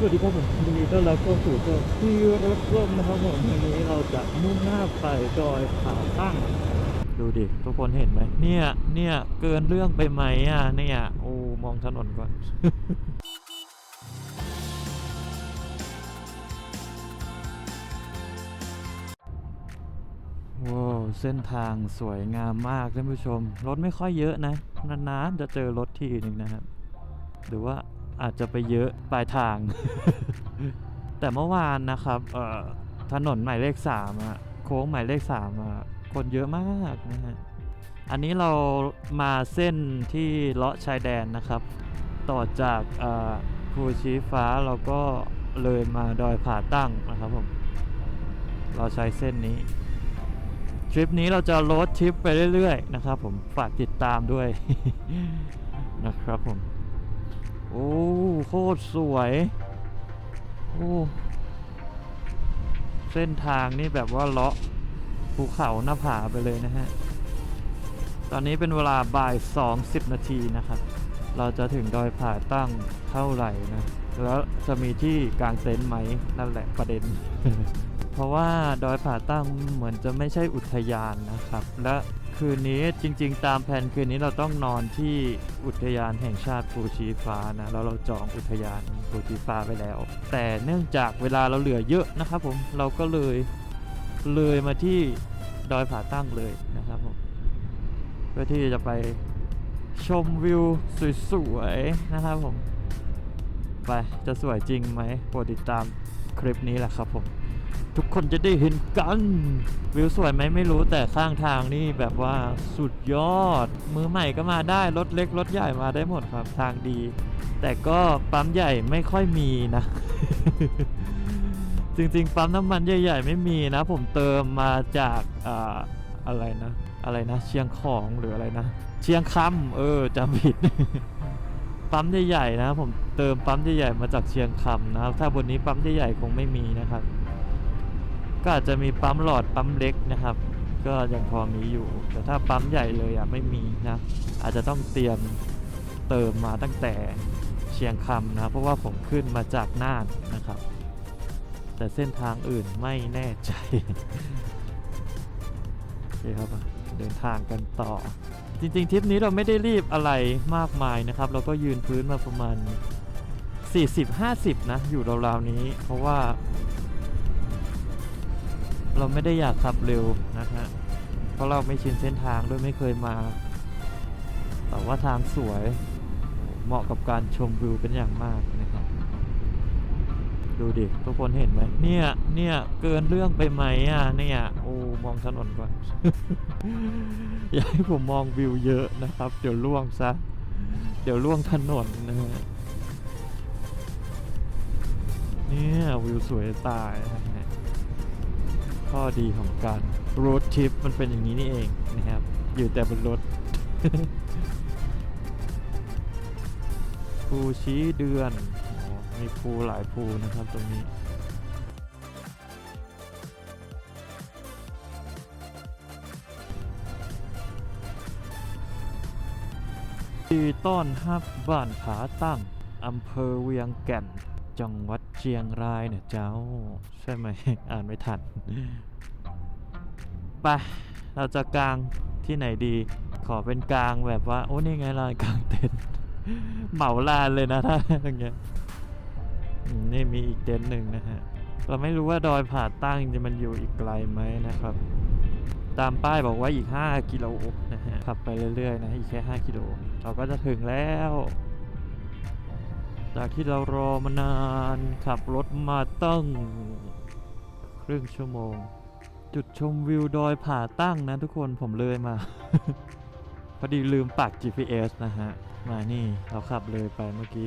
สวัสดีครับผมยินดีต้อนรับเข้าสู่ช่องที่รถร่มนะครับผมวันนี้เราจะมุ่งหน้าไปดอยผาตั้ง ดูดิ ทุกคนเห็นไหมเนี่ยเนี่ยเกินเรื่องไปไหมอะเนี่ยโอ้มองถนนก่อนว้าวเส้นทางสวยงามมากท่านผู้ชม รถไม่ค่อยเยอะนะ นานๆจะเจอรถทีหนึ่งนะครับหรือว่า อาจจะไปเยอะปลายทาง แต่เมื่อวานนะครับเอ่อถนนหมายเลขสามอะโค้งหมายเลขสามอะคนเยอะมากนะฮะอันนี้เรามาเส้นที่เลาะชายแดนนะครับ ต่อจากภูชีฟ้าเราก็เลยมาดอยผาตั้งนะครับผมเราใช้เส้นนี้ทริปนี้เราจะโรดทริปไปเรื่อยๆนะครับผมฝากติดตามด้วยนะครับผม โอ้โคตรสวยโอ้เส้นทางนี่แบบว่าเลาะภูเขาหน้าผาไปเลยนะฮะ ตอนนี้เป็นเวลาบ่าย2 0นาทีนะครับ เราจะถึงดอยผาตั้งเท่าไหร่นะ แล้วจะมีที่กลางเต็นท์ไหมนั่นแหละประเด็น เพราะว่าดอยผาตั้งเหมือนจะไม่ใช่อุทยานนะครับ และคืนนี้จริง ๆ ตามแผนคืนนี้เราต้องนอนที่อุทยานแห่งชาติภูชีฟ้านะแล้วเราจองอุทยานภูชีฟ้าไปแล้ว แต่เนื่องจากเวลาเราเหลือเยอะนะครับผมเราก็เลยเลยมาที่ดอยผาตั้งเลยนะครับผมเพื่อที่จะไปชมวิวสวยๆนะครับผมไปจะสวยจริงไหมโปรดติดตามคลิปนี้แหละครับผม ทุกคนจะได้เห็นกัน วิวสวยไหมไม่รู้แต่ข้างทางนี่แบบว่าสุดยอด มือใหม่ก็มาได้ รถเล็ก รถใหญ่มาได้หมดครับทางดี แต่ก็ปั๊มใหญ่ไม่ค่อยมีนะ จริงๆ ปั๊มน้ำมันใหญ่ ๆ ไม่มีนะ ผมเติมมาจากอ่าอะไรนะ อะไรนะ เชียงของหรืออะไรนะ เชียงคำเออจำผิดปั๊มใหญ่ๆนะ ผมเติมปั๊มใหญ่ๆมาจากเชียงคำนะครับ ถ้าบนนี้ปั๊มใหญ่ๆคงไม่มีนะครับ ก็อาจจะมีปั๊มหลอดปั๊มเล็กนะครับ ก็ยังพอมีอยู่ แต่ถ้าปั๊มใหญ่เลยอะไม่มีนะอาจจะต้องเตรียมเติมมาตั้งแต่เชียงคำนะเพราะว่าผมขึ้นมาจากน่านนะครับ แต่เส้นทางอื่นไม่แน่ใจโอเคครับเดินทางกันต่อ จริงๆทริปนี้เราไม่ได้รีบอะไรมากมายนะครับ เราก็ยืนพื้นมาประมาณ 40-50 นะ อยู่ราวๆนี้ เพราะว่า เราไม่ได้อยากขับเร็วนะฮะเพราะเราไม่ชินเส้นทางด้วยไม่เคยมา แต่ว่าทางสวยเหมาะกับการชมวิวเป็นอย่างมากนะครับ ดูดิ ทุกคนเห็นไหมเนี่ยเนี่ยเกินเรื่องไปไหมอะเนี่ยโอ้มองถนนก่อน อย่าให้ผมมองวิวเยอะนะครับ เดี๋ยวล่วงซะ เดี๋ยวล่วงถนนนะฮะเนี่ยวิวสวยตายนะฮะ ข้อดีของการรถทริปมันเป็นอย่างนี้นี่เองนะครับ อยู่แต่บนรถภูชี้เดือนอมีภูหลายภูนะครับตรงนี้ที่ต้อนรับบ้านผาตั้งอำเภอเวียงแก่น จังหวัด เชียงรายเนี่ยเจ้า ใช่ไหม อ่านไม่ทันไปเราจะกลางที่ไหนดี ขอเป็นกลางแบบว่า โอ้นี่ไงลานกลางเต็นท์เหมาลานเลยนะถ้าอย่างเงี้ยอืมนี่มีอีกเต็นท์หนึ่งนะฮะ เราไม่รู้ว่าดอยผาตั้งจะมันอยู่อีกไกลไหมนะครับ ตามป้ายบอกว่าอีก 5 กิโลนะฮะขับไปเรื่อยๆนะอีกแค่ 5 กิโล เราก็จะถึงแล้ว จากที่เรารอมานานขับรถมาตั้งครึ่งชั่วโมง จุดชมวิวดอยผาตั้งนะทุกคนผมเลยมา พอดีลืมปัก GPS นะฮะ มานี่เราขับเลยไปเมื่อกี้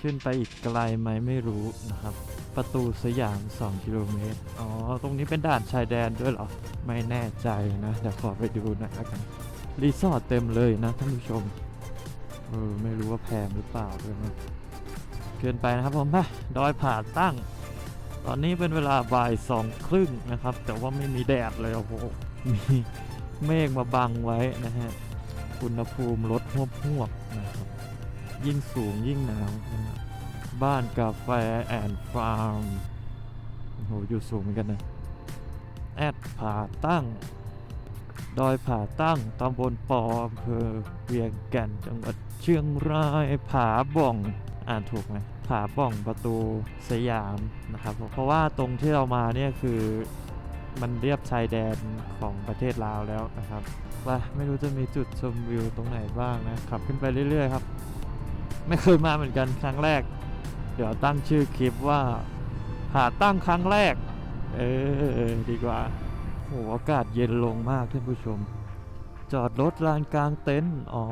ขึ้นไปอีกไกลไหมไม่รู้นะครับ ประตูสยาม 2 กิโลเมตร อ๋อ ตรงนี้เป็นด่านชายแดนด้วยเหรอ ไม่แน่ใจนะเดี๋ยวขอไปดูหน่อยละกันรีสอร์ทเต็มเลยนะท่านผู้ชมเออไม่รู้ว่าแพงหรือเปล่าด้วยนะ เกินไปนะครับผมไปดอยผาตั้ง ตอนนี้เป็นเวลาบ่ายสองครึ่งนะครับ แต่ว่าไม่มีแดดเลยโอ้โหมีเมฆมาบังไว้นะฮะอุณหภูมิลดหวบหวบนะครับยิ่งสูงยิ่งหนาวนะบบ้านกาแฟแอนด์ฟาร์มโอ้โหอยู่สูงเหมือนกันนะแอดผาตั้ง ดอยผาตั้งตำบลปออำเภอเวียงแก่นจังหวัดเชียงรายผาบ่อง อ่านถูกไหมผาบ่องประตูสยามนะครับเพราะว่าตรงที่เรามาเนี่ยคือมันเรียบชายแดนของประเทศลาวแล้วนะครับว่าไม่รู้จะมีจุดชมวิวตรงไหนบ้างนะขับขึ้นไปเรื่อยๆครับ ไม่เคยมาเหมือนกันครั้งแรก เดี๋ยวตั้งชื่อคลิปว่าผาตั้งครั้งแรก เออดีกว่าโหอากาศเย็นลงมากท่านผู้ชม จอดรถลานกลางเต็นท์อ๋อ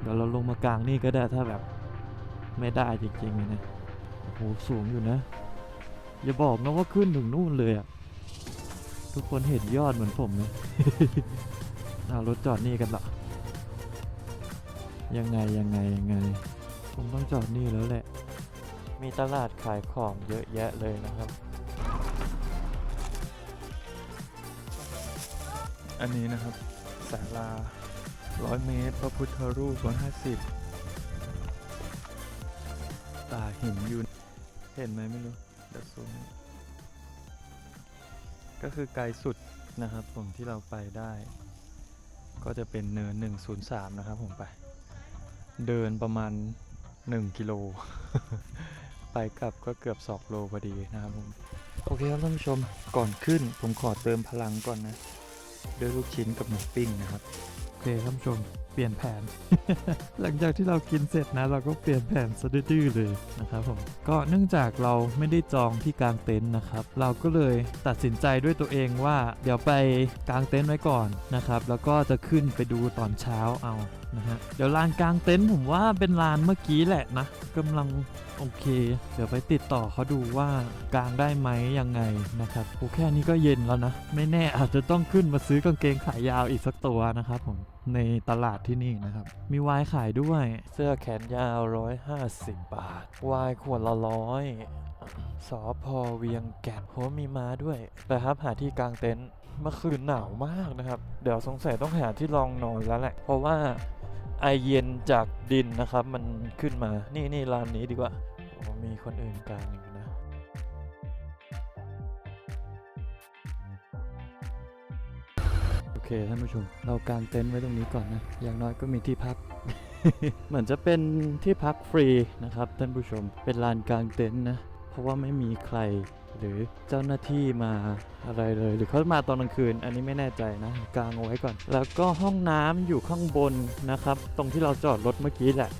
เดี๋ยวเราลงมากลางนี่ก็ได้ถ้าแบบ ไม่ได้จริงๆนะโอ้โหสูงอยู่นะ อย่าบอกนะว่าขึ้นถึงนู่นเลยอะทุกคนเห็นยอดเหมือนผมไหมเอารถจอดนี่กันเหรอยังไงยังไงยังไง ผมต้องจอดนี่แล้วแหละ มีตลาดขายของเยอะแยะเลยนะครับ อันนี้นะครับศาลาร้อยเมตร พระพุทธรูปร้อยห้าสิบ ตาหินอยู่ เห็นไหมไม่รู้เดี๋ยวซูมก็คือไกลสุดนะครับผมที่เราไปได้ ก็จะเป็นเนิน 103 นะครับผมไป เดินประมาณ 1 กิโล ไปกลับก็เกือบ 2 โลพอดีนะครับผม โอเคครับท่านผู้ชมก่อนขึ้นผมขอเติมพลังก่อนนะ ด้วยลูกชิ้นกับหมูปิ้งนะครับ โอเคท่านผู้ชม ปลี่ยนแผน หลังจากที่เรากินเสร็จนะ เราก็เปลี่ยนแผนสะดื้อเลยนะครับผมก็เนื่องจากเราไม่ได้จองที่กลางเต็นท์นะครับ เราก็เลยตัดสินใจด้วยตัวเองว่า เดี๋ยวไปกลางเต็นท์ไว้ก่อนนะครับ แล้วก็จะขึ้นไปดูตอนเช้าเอานะฮะเดี๋ยวลานกลางเต็นท์ผมว่าเป็นลานเมื่อกี้แหละนะกำลังโอเค เดี๋ยวไปติดต่อเขาดูว่ากางได้ไหมยังไงนะครับโอแค่นี้ก็เย็นแล้วนะ ไม่แน่อาจจะต้องขึ้นมาซื้อกางเกงขายาวอีกสักตัวนะครับผมในตลาดที่นี่นะครับ มีวน์ขายด้วย เสื้อแขนยาว 150 บาทวน์ขวดละร้อยสอพอเวียงแก่นโหมีม้าด้วยไปครับหาที่กลางเต็นท์เมื่อคืนหนาวมากนะครับ เดี๋ยวสงสัยต้องหาที่รองนอนแล้วแหละ เพราะว่า ไอเย็นจากดินนะครับ มันขึ้นมา นี่นี่ร้านนี้ดีกว่าโอ้มีคนอื่นกลางอยู่นะ โอเคท่านผู้ชม เรากางเต็นท์ไว้ตรงนี้ก่อนนะ อย่างน้อยก็มีที่พัก เหมือนจะเป็นที่พักฟรีนะครับท่านผู้ชม เป็นลานกลางเต็นท์นะ เพราะว่าไม่มีใครหรือเจ้าหน้าที่มาอะไรเลย หรือเขามาตอนกลางคืน อันนี้ไม่แน่ใจนะกางเอาไว้ก่อน แล้วก็ห้องน้ำอยู่ข้างบนนะครับ ตรงที่เราจอดรถเมื่อกี้แหละ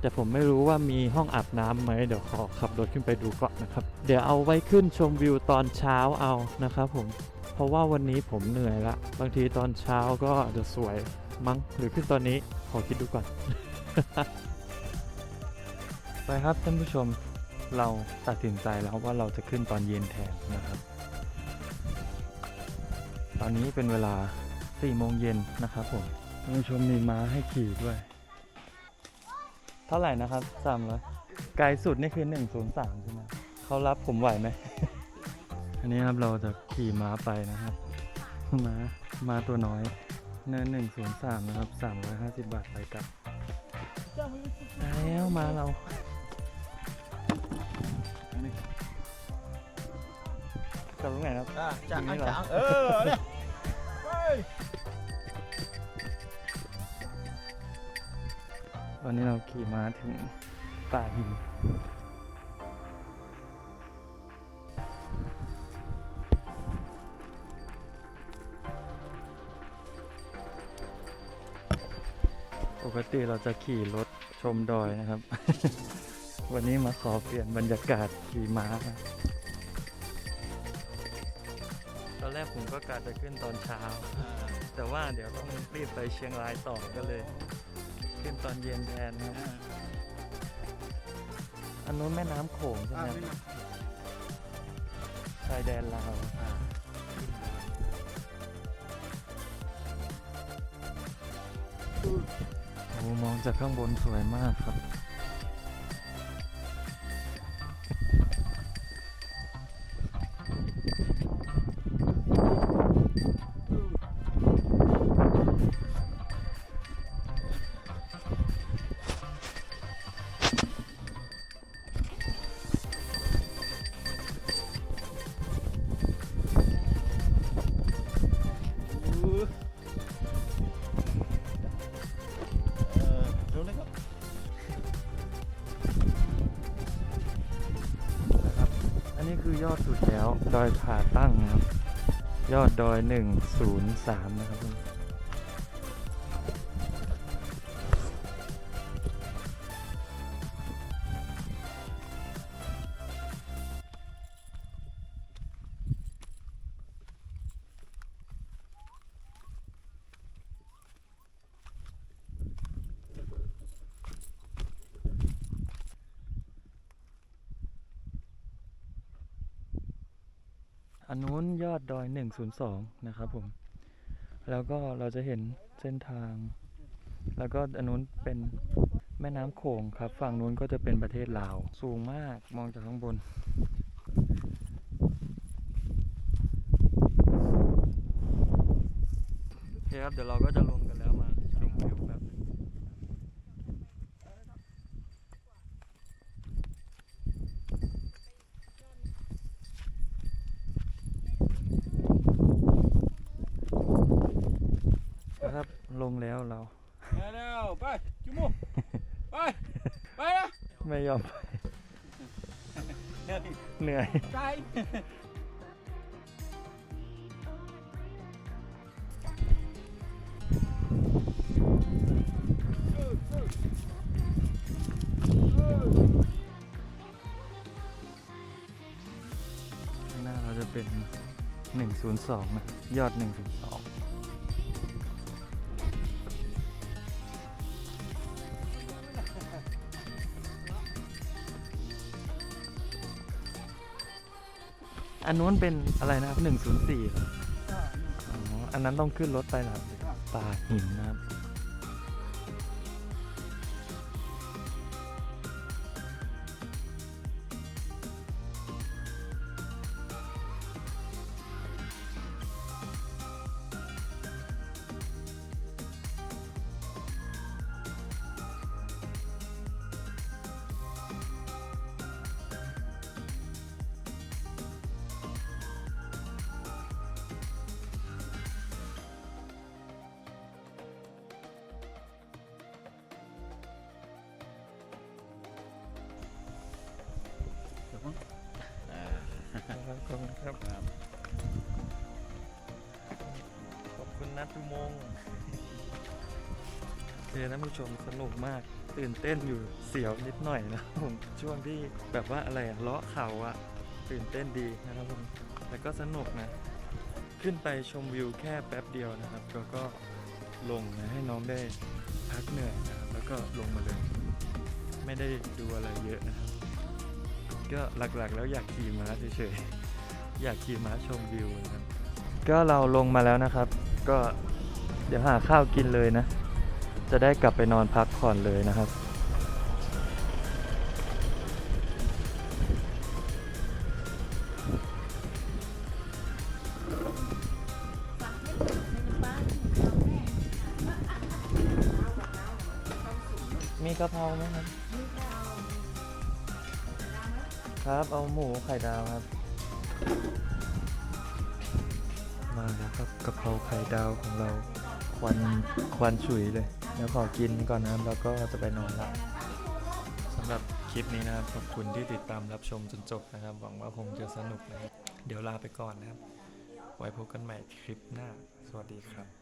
แต่ผมไม่รู้ว่ามีห้องอาบน้ำไหมเดี๋ยวขอขับรถขึ้นไปดูก่อนนะครับ เดี๋ยวเอาไว้ขึ้นชมวิวตอนเช้าเอานะครับผมเพราะว่าวันนี้ผมเหนื่อยละบางทีตอนเช้าก็จะสวยมั้งหรือขึ้นตอนนี้ขอคิดดูก่อน ไปครับท่านผู้ชม เราตัดสินใจแล้วว่าเราจะขึ้นตอนเย็นแทนนะครับ ตอนนี้เป็นเวลา4โมงเย็นนะครับผมท่านผู้ชมมีม้าให้ขี่ด้วย เท่าไหร่นะครับ300ไกลสุดนี่คือ 103 ใช่ไหมเขารับผมไหวไหม อันนี้ครับเราจะขี่ม้าไปนะครับม้าม้าตัวน้อยเนิน103 นะครับ 350 บาทไปกลับแล้วมาเรา กลับตรงไหนครับ อะจากตรงอันี้นเหรอจางเออเนี่ยเฮ้ยวันนี้เราขี่ม้าถึงป่าหินปกติเราจะขี่รถชมดอยนะครับ วันนี้มาขอเปลี่ยนบรรยากาศขี่ม้านะต อนแรกผมก็กะจะขึ้นตอนเช้า แต่ว่าเดี๋ยวต้องรีบไปเชียงรายต่อก็เลย ขึ้นตอนเย็นแทนนะอันนู้นแม่น้ำโขงใช่ไหมชายแดนลาวโอ้มองจากข้างบนสวยมากครับ ดอยผาตั้งนะครับ ยอดดอย 103 นะครับ อันนู้นยอดดอย 102 นะครับผม แล้วก็เราจะเห็นเส้นทาง แล้วก็อันนู้นเป็นแม่น้ำโขงครับ ฝั่งนู้นก็จะเป็นประเทศลาว สูงมากมองจากข้างบน โอเคครับ เดี๋ยวเราก็จะลงกันแล้วมาชมวิวแบบ นะครับ ลงแล้วเรามาแล้วไปจุ๊มูไปไปนะไม่ยอมไป เหนื่อยไปข้างหน้าเราจะเป็น 102 นะ ยอด 102 อันนู้นเป็นอะไรนะครับ104เหรออ๋ออันนั้นต้องขึ้นรถไปนะครับป่าหินนะครับ ครับขอบคุณครับ ขอบคุณนัทอุโมงค์โอเคท่านผู้ชมสนุกมาก ตื่นเต้นอยู่เสียวนิดหน่อยนะผมช่วงที่แบบว่าอะไรอะเลาะเขาอะตื่นเต้นดีนะครับผมแล้วก็สนุกนะ ขึ้นไปชมวิวแค่แป๊บเดียวนะครับแล้วก็ลงนะให้น้องได้พักเหนื่อยนะครับแล้วก็ลงมาเลย ไม่ได้ดูอะไรเยอะนะครับก็หลักๆแล้วอยากขี่ม้าเฉยๆ อยากขี่ม้าชมวิวนะครับก็เราลงมาแล้วนะครับ ก็เดี๋ยวหาข้าวกินเลยนะ จะได้กลับไปนอนพักผ่อนเลยนะครับ มีกะเพราไหมครับ ครับ เอาหมูไข่ดาวครับ ครับกะเพราไข่ดาวของเราควันควันฉุยเลยเดี๋ยวขอกินก่อนนะครับแล้วก็จะไปนอนละสำหรับคลิปนี้นะครับขอบคุณที่ติดตามรับชมจนจบนะครับ หวังว่าคงจะสนุกนะครับ เดี๋ยวลาไปก่อนนะครับ ไว้พบกันใหม่คลิปหน้า สวัสดีครับ